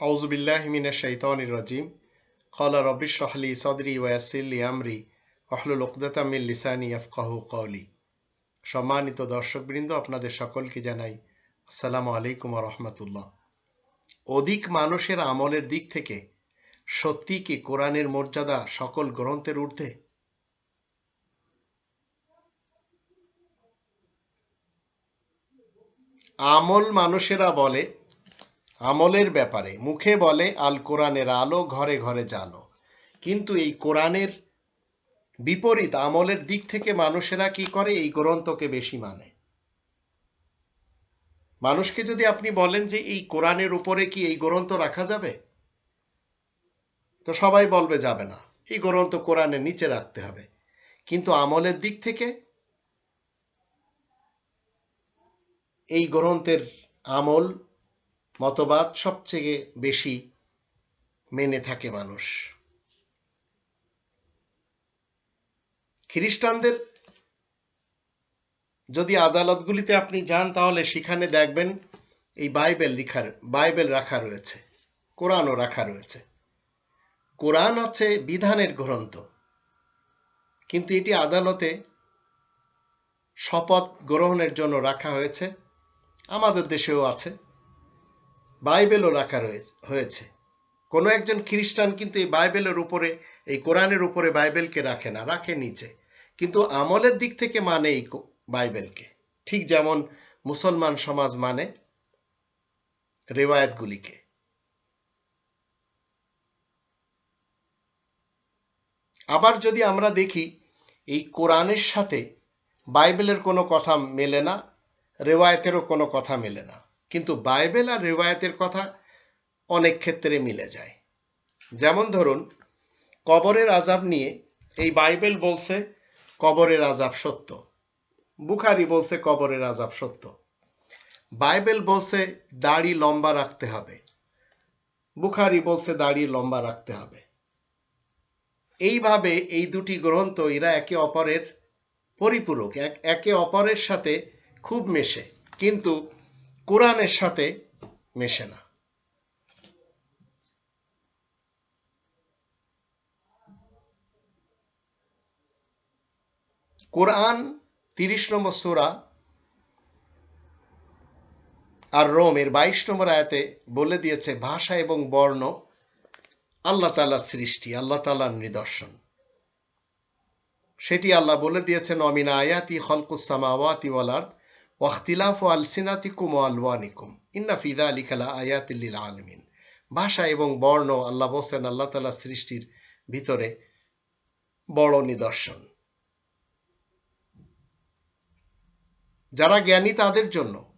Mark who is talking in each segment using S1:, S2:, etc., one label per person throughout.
S1: আউজুবিল্লাহমিনা শৈতানির রাজিম। সম্মানিত দর্শকবৃন্দ, আপনাদের সকলকে জানাই আসসালামু আলাইকুম রহমতুল্লাহ। অধিক মানুষের আমলের দিক থেকে সত্যি কি কোরআনের মর্যাদা সকল গ্রন্থের ঊর্ধ্বে? আমল মানুষেরা বলে আমলের ব্যাপারে। মুখে বলে, আল কোরআনের আলো ঘরে ঘরে জালো কিন্তু এই কোরআনের বিপরীত আমলের দিক থেকে মানুষেরা কি করে? এই গ্রন্থকে বেশি মানে। মানুষকে যদি আপনি বলেন যে এই কোরআনের উপরে কি এই গ্রন্থ রাখা যাবে? তো সবাই বলবে, যাবে না। এই গ্রন্থ কোরআনের নিচে রাখতে হবে। কিন্তু আমলের দিক থেকে এই গ্রন্থের আমল মতবাদ সবচেয়ে বেশি মেনে থাকে মানুষ। খ্রিস্টানদের যদি আদালতগুলিতে আপনি যান, তাহলে সেখানে দেখবেন এই বাইবেল লিখার, বাইবেল রাখা রয়েছে, কোরআনও রাখা রয়েছে। কোরআন হচ্ছে বিধানের গ্রন্থ, কিন্তু এটি আদালতে শপথ গ্রহণের জন্য রাখা হয়েছে। আমাদের দেশেও আছে। বাইবেলও রাখা হয়েছে। কোনো একজন খ্রিস্টান কিন্তু এই বাইবেলের উপরে, এই কোরআনের উপরে বাইবেলকে রাখে না, রাখে নিচে। কিন্তু আমলের দিক থেকে মানে এই বাইবেলকে। ঠিক যেমন মুসলমান সমাজ মানে রেওয়ায়তগুলিকে। আবার যদি আমরা দেখি, এই কোরআনের সাথে বাইবেলের কোনো কথা মেলে না, রেওয়ায়তেরও কোনো কথা মেলে না। কিন্তু বাইবেল আর রেওয়ায়তের কথা অনেক ক্ষেত্রে মিলে যায়। যেমন ধরুন, কবরের আজাব নিয়ে এই বাইবেল বলছে কবরের আজাব সত্য। বুখারি বলছে কবরের আজাব সত্য। বাইবেল বলছে দাড়ি লম্বা রাখতে হবে। বুখারি বলছে দাড়ি লম্বা রাখতে হবে। এইভাবে এই দুটি গ্রন্থ এরা একে অপরের পরিপূরক, একে অপরের সাথে খুব মেশে। কিন্তু কোরআনের সাথে মেশে না। কোরআন তিরিশ নম্বর সুরা আর রোমের বাইশ নম্বর আয়াতে বলে দিয়েছে, ভাষা এবং বর্ণ আল্লাহ তালার সৃষ্টি, আল্লাহ তালার নিদর্শন। সেটি আল্লাহ বলে দিয়েছেন, অমিনা আয়াতি খলকুসামাওয়াতি ওয়ালার্দ ওয়াখতিলাফ আলসিনাতিকুম ও আলওয়ানিকুম ইন্না ফিদা আলিকালা আয়াতিল্লিল আলমিন ভাষা এবং বর্ণ আল্লাহ বলছেন, আল্লাহ তালা সৃষ্টির ভিতরে বড় নিদর্শন। যারা জ্ঞানী তাদের জন্য।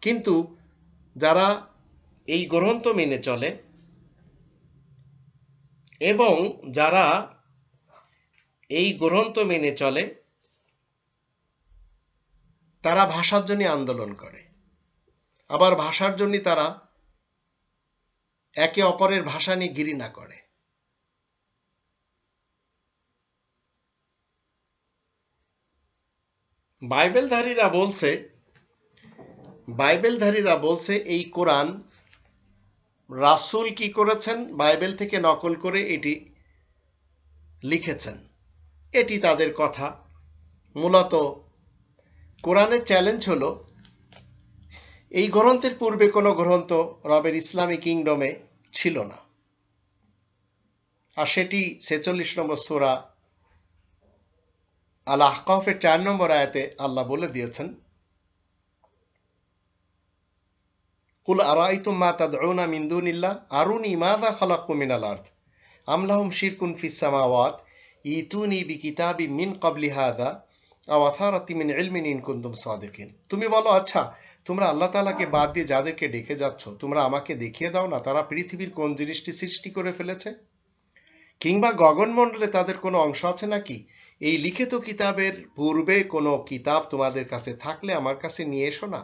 S1: কিন্তু যারা এই গ্রন্থ মেনে চলে এবং যারা এই গ্রন্থ মেনে চলে তারা ভাষার জন্য আন্দোলন করে। আবার ভাষার জন্য তারা একে অপরের ভাষা নিয়ে ঘৃণা করে। বাইবেলধারীরা বলছে বাইবেলধারীরা বলছে, এই কোরআন রাসুল কি করেছেন? বাইবেল থেকে নকল করে এটি লিখেছেন। এটি তাদের কথা। মূলত কোরআনের চ্যালেঞ্জ হলো, এই গ্রন্থের পূর্বে কোনো গ্রন্থ রবের ইসলামী কিংডমে ছিল না। আর সেটি ছেচল্লিশ নম্বর সোরা আল আহকাফের চার নম্বর আয়াতে আল্লাহ বলে দিয়েছেন, কুল আরাইতুম মা তাদউনা মিন দুনিল্লাহ, আরুনি মাযা খালাকু মিনাল আরদ, আম লাহুম শিরকুন ফিস সামাওয়াত, ইতুনি বিকিতাবি মিন ক্বাবলি হাযা আও আসারাতি মিন ইলমিন ইন কুনতুম সাদিকিন। তুমি বলো আচ্ছা তোমরা আল্লাহ তাআলাকে বাদ দিয়ে যাদেরকে ডেকে যাচ্ছ, তোমরা আমাকে দেখিয়ে দাও না তারা পৃথিবীর কোন জিনিসটি সৃষ্টি করে ফেলেছে? কিংবা গগনমণ্ডলে তাদের কোনো অংশ আছে নাকি? এই লিখিত কিতাবের পূর্বে কোনো কিতাব তোমাদের কাছে থাকলে আমার কাছে নিয়ে এসো না।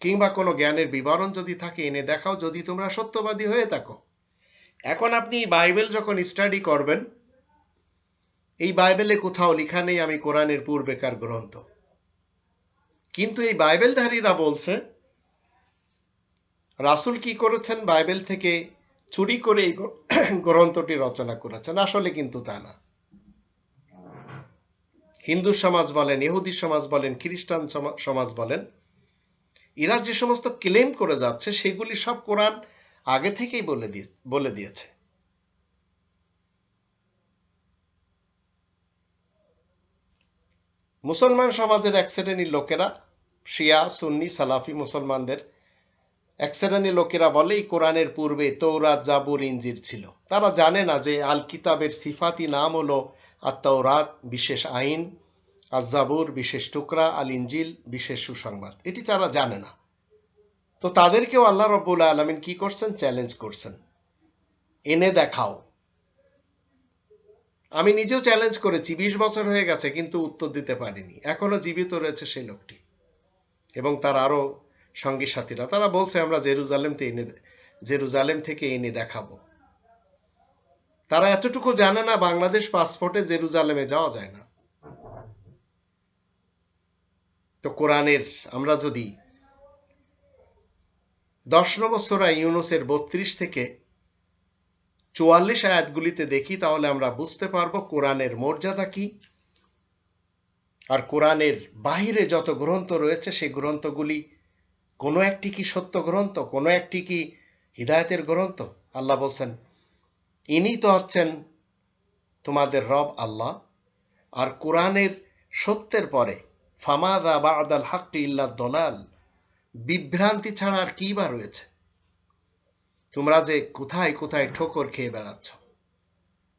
S1: কিংবা কোনো জ্ঞানের বিবরণ যদি থাকে, এনে দেখাও যদি তোমরা সত্যবাদী হয়ে থাকো। এখন আপনি বাইবেল যখন স্টাডি করবেন এই বাইবেলে কোথাও লেখা নেই, আমি কোরআনের পূর্বেকার গ্রন্থ। কিন্তু এই বাইবেলধারীরা বলছে, রাসুল কি করেছেন? বাইবেল থেকে চুরি করে এই গ্রন্থটি রচনা করেছেন। আসলে কিন্তু তা না। হিন্দু সমাজ বলেন, ইহুদি সমাজ বলেন, খ্রিস্টান সমা- সমাজ বলেন এরা যে সমস্ত ক্লেম করে যাচ্ছে, সেগুলি সব কোরআন আগে থেকেই বলে দিয়ে বলে দিয়েছে। মুসলমান সমাজের এক শ্রেণির লোকেরা, শিয়া, সুন্নি, সালাফি মুসলমানদের এক শ্রেণির লোকেরা বলে, এই কোরআনের পূর্বে তৌরাত জাবুর ইঞ্জির ছিল। তারা জানে না যে আল কিতাবের সিফাতি নাম হলো আত্মাওরাত বিশেষ আইন আজাবুর বিশেষ টুকরা আল ইঞ্জিল বিশেষ সুসংবাদ। এটি তারা জানে না। তো তাদেরকেও আল্লাহ রব্বুল আলমিন কি করছেন? চ্যালেঞ্জ করছেন। এনে দেখাও। আমি নিজেও চ্যালেঞ্জ করেছি, বিশ বছর হয়ে গেছে কিন্তু উত্তর দিতে পারিনি। এখনও জীবিত রয়েছে সেই লোকটি এবং তার আরও সঙ্গী সাথীরা। তারা বলছে, আমরা জেরুজালেম থেকে এনে, জেরুজালেম থেকে এনে দেখাবো। তারা এতটুকু জানে না, বাংলাদেশ পাসপোর্টে জেরুজালেমে যাওয়া যায় না। তো কোরআনের, আমরা যদি দশ নম্বর সোরা ইউনুসের বত্রিশ থেকে চুয়াল্লিশ আয়াতগুলিতে দেখি, তাহলে আমরা বুঝতে পারব কোরআনের মর্যাদা কি। আর কোরআনের বাহিরে যত গ্রন্থ রয়েছে সেই গ্রন্থগুলি কোনো একটি কি সত্য গ্রন্থ, কোনো একটি কি হিদায়তের গ্রন্থ? আল্লাহ বলছেন, ইনি তো হচ্ছেন তোমাদের রব আল্লাহ। আর কোরআনের সত্যের পরে, ফামাদা বা আদাল হাক্কি ইল্লা দলাল, বিভ্রান্তি ছাড়া আর কি বা রয়েছে? তোমরা যে কোথায় কোথায় ঠোকর খেয়ে বেড়াচ্ছ।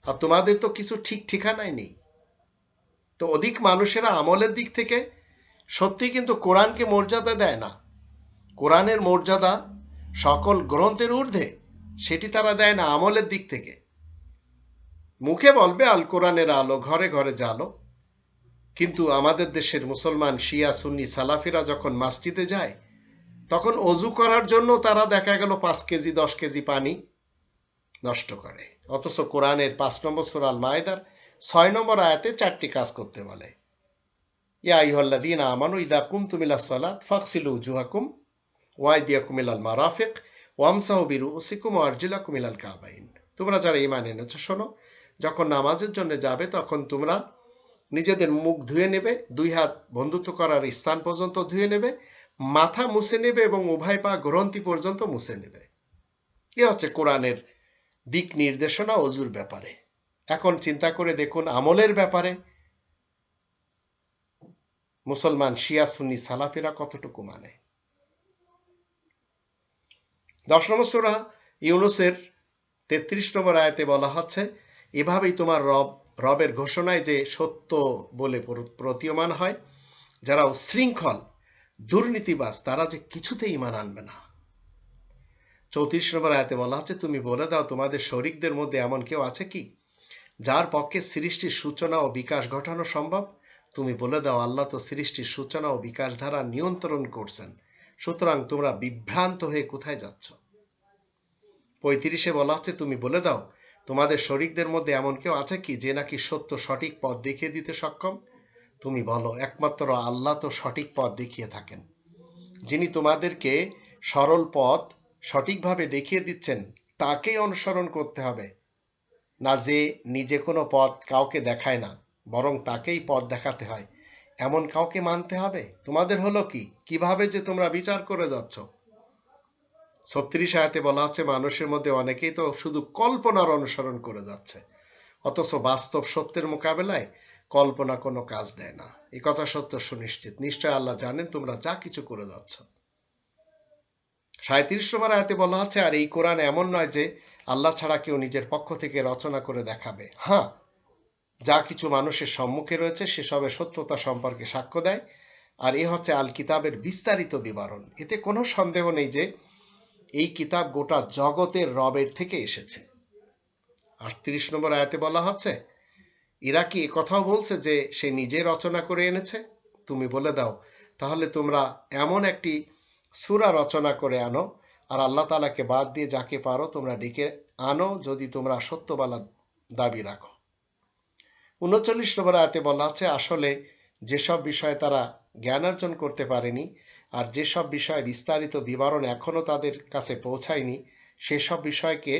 S1: আর তোমাদের তো কিছু ঠিক ঠিকানাই নেই। তো অধিক মানুষেরা আমলের দিক থেকে সত্যি কিন্তু কোরআনকে মর্যাদা দেয় না। কোরআনের মর্যাদা সকল গ্রন্থের ঊর্ধ্বে সেটি তারা দেয় না আমলের দিক থেকে। মুখে বলবে, আল কোরআনের আলো ঘরে ঘরে জালো কিন্তু আমাদের দেশের মুসলমান শিয়া, সুন্নি, সালাফিরা যখন মাসজিদে যায় তখন অজু করার জন্য তারা দেখা গেল পাঁচ কেজি, দশ কেজি পানি নষ্ট করে। অথচ কোরআনের পাঁচ নম্বর সুরাল মায়দার ছয় নম্বর আয়াতে চারটি কাজ করতে বলে। ইয়া আইহল্লাযীনা আমানু ইদা কুমতুম ইলাস সালাত ফাগসিলু উজুহাকুম ওয়াইদিয়াকুম ইলাল মারাফিক ওয়ামসাহু বিরুউসিকুম ওয়া আরজুলাকুম ইলাল কাবাইন। তোমরা যারা ঈমান এনেছো, শোনো, যখন নামাজের জন্য যাবে, তখন তোমরা নিজেদের মুখ ধুয়ে নেবে, দুই হাত বন্ধুত্ব করার স্থান পর্যন্ত ধুয়ে নেবে মাথা মুছে নেবে এবং উভয় পা গ্রন্থি পর্যন্ত মুছে নেবে। এ হচ্ছে কোরআনের দিক নির্দেশনা অজুর ব্যাপারে। এখন চিন্তা করে দেখুন আমলের ব্যাপারে। মুসলমান শিয়া, সুন্নি, সালাফিরা কতটুকু মানে? দশ নম্বর সুরা ইউনুসের তেত্রিশ নম্বর আয়াতে বলা হচ্ছে, এভাবেই তোমার রব, রবের ঘোষণায় যে সত্য বলে প্রতীয়মান হয়, যারা উশৃঙ্খল দুর্নীতিবাজ, তারা যে কিছুতেই ইমান আনবে না। চৌত্রিশ নম্বর আয়াতে বলা হচ্ছে, তুমি বলে দাও, তোমাদের শরিকদের মধ্যে এমন কেউ আছে কি? যার পক্ষে সৃষ্টির সূচনা ও বিকাশ ঘটানো সম্ভব? তুমি বলে দাও, আল্লাহ তো সৃষ্টির সূচনা ও বিকাশ ধারা নিয়ন্ত্রণ করছেন। সুতরাং তোমরা বিভ্রান্ত হয়ে কোথায় যাচ্ছ? পঁয়ত্রিশে বলা হচ্ছে, তুমি বলে দাও, তোমাদের শরিকদের মধ্যে এমন কেউ আছে কি, যে নাকি সত্য সঠিক পথ দেখিয়ে দিতে সক্ষম? তুমি বলো, একমাত্র আল্লাহ তো সঠিক পথ দেখিয়ে থাকেন। যিনি তোমাদেরকে সরল পথ সঠিকভাবে দেখিয়ে দিচ্ছেন, তাকেই অনুসরণ করতে হবে। না যে নিজে কোনো পথ কাউকে দেখায় না, বরং তাকেই পথ দেখাতে হয়। এমন কাউকে মানতে হবে? তোমাদের হলো কি? কীভাবে যে তোমরা বিচার করে যাচ্ছ? ছত্রিশ আয়াতে বলা হচ্ছে মানুষের মধ্যে অনেকেই তো শুধু কল্পনার অনুসরণ করে যাচ্ছে। অথচ বাস্তব সত্যের মোকাবেলায় কল্পনা কোনো কাজ দেয় না। এই কথা সত্য সুনিশ্চিত। নিশ্চয় আল্লাহ জানেন তোমরা যা কিছু করে যাচ্ছ। সাঁত্রিশ নম্বর আয়াতে বলা হচ্ছে আর এই কোরআন এমন নয় যে আল্লাহ ছাড়া কেউ নিজের পক্ষ থেকে রচনা করে দেখাবে। হ্যাঁ যা কিছু মানুষের সম্মুখে রয়েছে, সেসবে সত্যতা সম্পর্কে সাক্ষ্য দেয়। আর এ হচ্ছে আল কিতাবের বিস্তারিত বিবরণ। এতে কোনো সন্দেহ নেই যে এই কিতাব গোটা জগতের রবের থেকে এসেছে। আটত্রিশ নম্বর আয়াতে বলা হচ্ছে এরা কি কথাও বলছে যে সে নিজে রচনা করে এনেছে? তুমি বলে দাও। তাহলে তোমরা এমন একটি সুরা রচনা করে আনো, আর আল্লাহ তালাকে বাদ দিয়ে যাকে পারো তোমরা ডেকে আনো যদি তোমরা সত্যবালা দাবি রাখো। উনচল্লিশ নম্বর আয়াতে বলা আছে, আসলে যেসব বিষয়ে তারা জ্ঞান অর্জন করতে পারেনি, আর যেসব বিষয়ে বিস্তারিত বিবরণ এখনও তাদের কাছে পৌঁছায়নি, সেসব বিষয়কে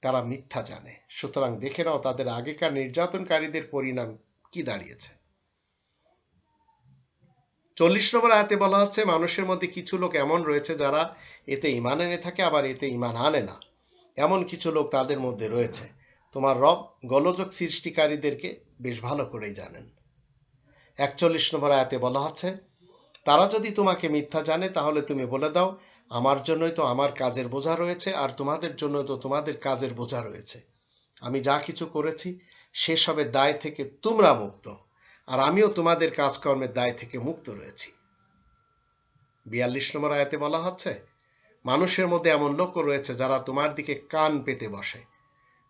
S1: তারা মিথ্যা জানে। সুতরাং দেখে নাও তাদের আগেকার নির্যাতনকারীদের পরিণাম কি দাঁড়িয়েছে। চল্লিশ নম্বর আয়াতে বলা হচ্ছে, মানুষের মধ্যে কিছু লোক এমন রয়েছে যারা এতে ইমান এনে থাকে, আবার এতে ইমান আনে না। এমন কিছু লোক তাদের মধ্যে রয়েছে। তোমার রব গোলযোগ সৃষ্টিকারীদেরকে বেশ ভালো করেই জানেন। একচল্লিশ নম্বর আয়াতে বলা হচ্ছে, তারা যদি তোমাকে মিথ্যা জানে, তাহলে তুমি বলে দাও আমার জন্যই তো আমার কাজের বোঝা রয়েছে আর তোমাদের জন্য তো তোমাদের কাজের বোঝা রয়েছে। আমি যা কিছু করেছি সেসবের দায় থেকে তোমরা মুক্ত। আর আমিও তোমাদের কাজকর্মের দায় থেকে মুক্ত রয়েছি। বিয়াল্লিশ নম্বর আয়াতে বলা হচ্ছে, মানুষের মধ্যে এমন লোক রয়েছে যারা তোমার দিকে কান পেতে বসে।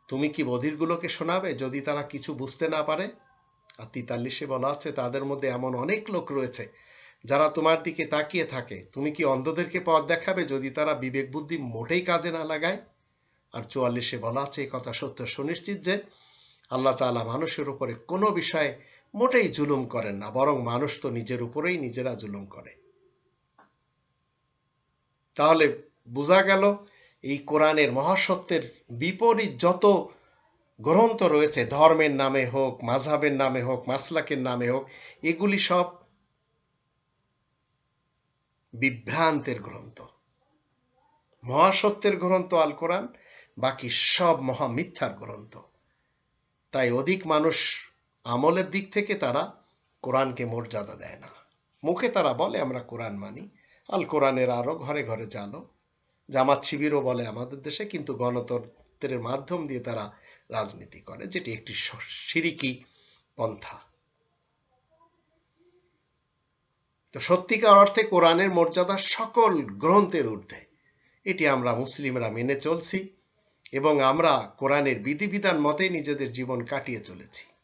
S1: তুমি কি বধিরগুলোকে শোনাবে যদি তারা কিছু বুঝতে না পারে? আর তিতাল্লিশে বলা হচ্ছে, তাদের মধ্যে এমন অনেক লোক রয়েছে যারা তোমার দিকে তাকিয়ে থাকে, তুমি কি অন্ধদেরকে পথ দেখাবে যদি তারা বিবেক বুদ্ধি মোটেই কাজে না লাগায়? আর চুয়াল্লিশে বলা আছে, এই কথা সত্য, সুনিশ্চিত যে আল্লাহ তাআলা মানুষের উপরে কোনো বিষয়ে মোটেই জুলুম করেন না, বরং মানুষ তো নিজের উপরেই নিজেরা জুলুম করে। তাহলে বোঝা গেল, এই কোরআনের মহাসত্যের বিপরীত যত গ্রন্থ রয়েছে, ধর্মের নামে হোক মাঝহাবের নামে হোক, মাসলাকের নামে হোক, এগুলি সব বিভ্রান্তের গ্রন্থ। মহাসত্যের গ্রন্থ আল কোরআন, বাকি সব মহামিথ্যার গ্রন্থ। তাই অধিক মানুষ আমলের দিক থেকে তারা কোরআনকে মর্যাদা দেয় না। মুখে তারা বলে, আমরা কোরআন মানি। আল কোরআনের আরও ঘরে ঘরে জানো। জামাত শিবিরও বলে আমাদের দেশে, কিন্তু গণতন্ত্রের মাধ্যম দিয়ে তারা রাজনীতি করে, যেটি একটি সিরিকি পন্থা। তো সত্যিকার অর্থে কোরআনের মর্যাদা সকল গ্রন্থের ঊর্ধ্বে। এটি আমরা মুসলিমরা মেনে চলছি এবং আমরা কোরআনের বিধিবিধান মতে নিজেদের জীবন কাটিয়ে চলেছি।